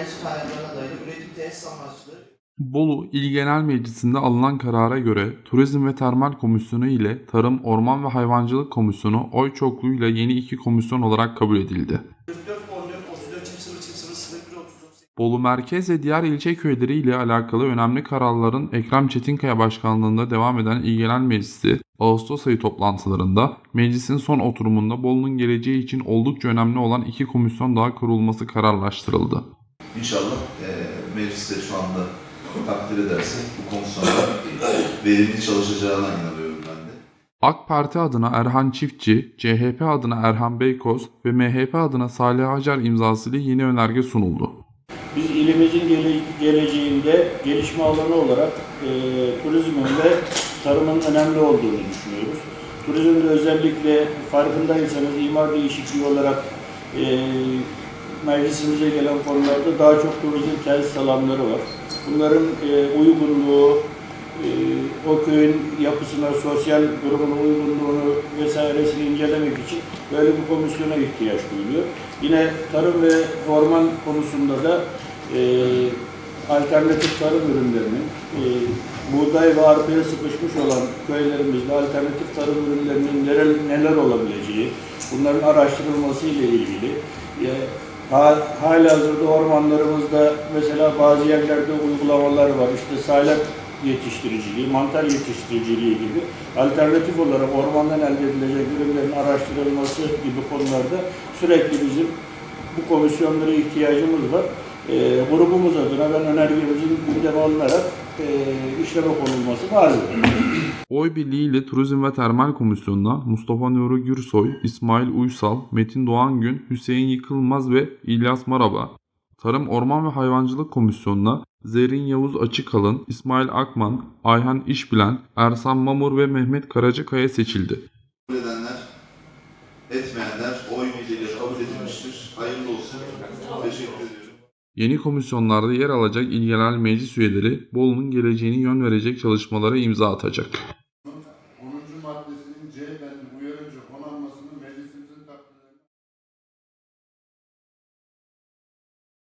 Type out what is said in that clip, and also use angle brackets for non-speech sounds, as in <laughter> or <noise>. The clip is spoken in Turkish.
enerji kaynaklarına dayalı üretim tesis amaçlı Bolu İl Genel Meclisi'nde alınan karara göre Turizm ve Termal Komisyonu ile Tarım, Orman ve Hayvancılık Komisyonu oy çokluğuyla yeni iki komisyon olarak kabul edildi. 44 formül 34 çift 0 çift 0 0 1 39 Bolu merkez ve diğer ilçe köyleri ile alakalı önemli kararların Ekrem Çetinkaya başkanlığında devam eden İl Genel Meclisi Ağustos ayı toplantılarında meclisin son oturumunda Bolu'nun geleceği için oldukça önemli olan iki komisyon daha kurulması kararlaştırıldı. İnşallah eee mecliste şu anda takdir ederse bu komisyonda <coughs> verimli çalışacağına inanıyorum ben de. AK Parti adına Erhan Çiftçi, CHP adına Erhan Beykoz ve MHP adına Salih Acar imzasıyla yeni önerge sunuldu. Biz ilimizin gele- geleceğinde gelişme alanı olarak e, turizmin ve tarımın önemli olduğunu düşünüyoruz. Turizmde özellikle farkındaysanız imar değişikliği olarak e, meclisimize gelen konularda daha çok turizm tesis alanları var. Bunların e, uygunluğu, e, o köyün yapısına, sosyal durumun uygunluğunu vesairesini incelemek için böyle bir komisyona ihtiyaç duyuluyor. Yine tarım ve orman konusunda da e, alternatif tarım ürünlerinin, e, buğday ve arpaya sıkışmış olan köylerimizde alternatif tarım ürünlerinin neler, neler olabileceği, bunların araştırılması ile ilgili, e, ha, halihazırda ormanlarımızda mesela bazı yerlerde uygulamalar var. İşte salep yetiştiriciliği, mantar yetiştiriciliği gibi alternatif olarak ormandan elde edilecek ürünlerin araştırılması gibi konularda sürekli bizim bu komisyonlara ihtiyacımız var. Ee, grubumuz adına ben önergemizin gündeme alınarak e, işleme konulması lazım. Oy birliğiyle Turizm ve Termal Komisyonu'na Mustafa Nuri Gürsoy, İsmail Uysal, Metin Doğangün, Hüseyin Yıkılmaz ve İlyas Maraba, Tarım, Orman ve Hayvancılık Komisyonu'na Zerrin Yavuz Açıkalın, İsmail Akman, Ayhan İşbilen, Ersan Mamur ve Mehmet Karacakaya seçildi. Edenler, etmeyenler oy birliğiyle kabul edilmiştir. Hayırlı olsun. Teşekkür ediyorum. Yeni komisyonlarda yer alacak il genel meclis üyeleri Bolu'nun geleceğini yön verecek çalışmalara imza atacak.